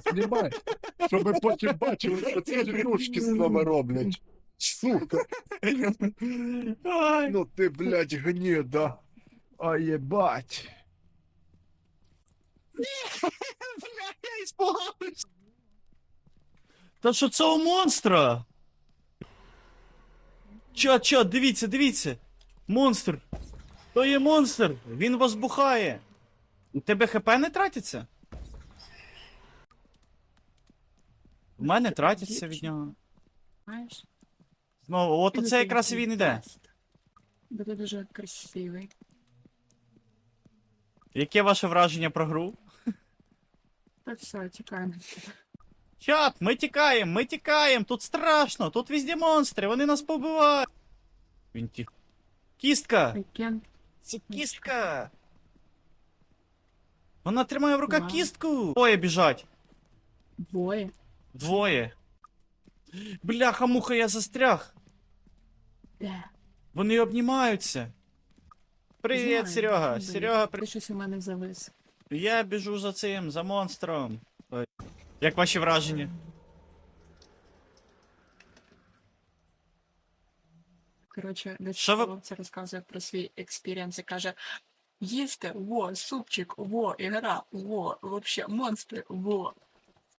знімай. Щоб ми потім бачили, що ці ігрушки з нами роблять. Сука. Ну ти, блядь, гніда. А єбать. Бля, я испугався. Та що це у монстра? Чо, чо, дивіться, дивіться. Монстр. То є монстр. Він вас бухає. У тебе хп не тратиться? У мене тратиться від нього. Знаєш? Знову, от оце якраз він іде. Буде дуже красивий. Яке ваше враження про гру? Так все, тікаємо. Чат, ми тікаємо, ми тікаємо, тут страшно, тут везде монстри, вони нас побивають. Він ті... Кістка! Це кістка! Вона тримає в руках Вау. кістку! Двоє біжать. Двоє. Двоє. Бляха, муха, я застряг. Де? Вони обнімаються. Привіт, Знаю, Серега. блін. Серега, при... Ти щось у мене завис. я біжу за цим, за монстром. Ой. Як ваші враження? Коротше, десь Що ви- хлопця розказує про свій експірієнс і каже: їсти, во, супчик, во, ігра, во, вообще, монстри, во.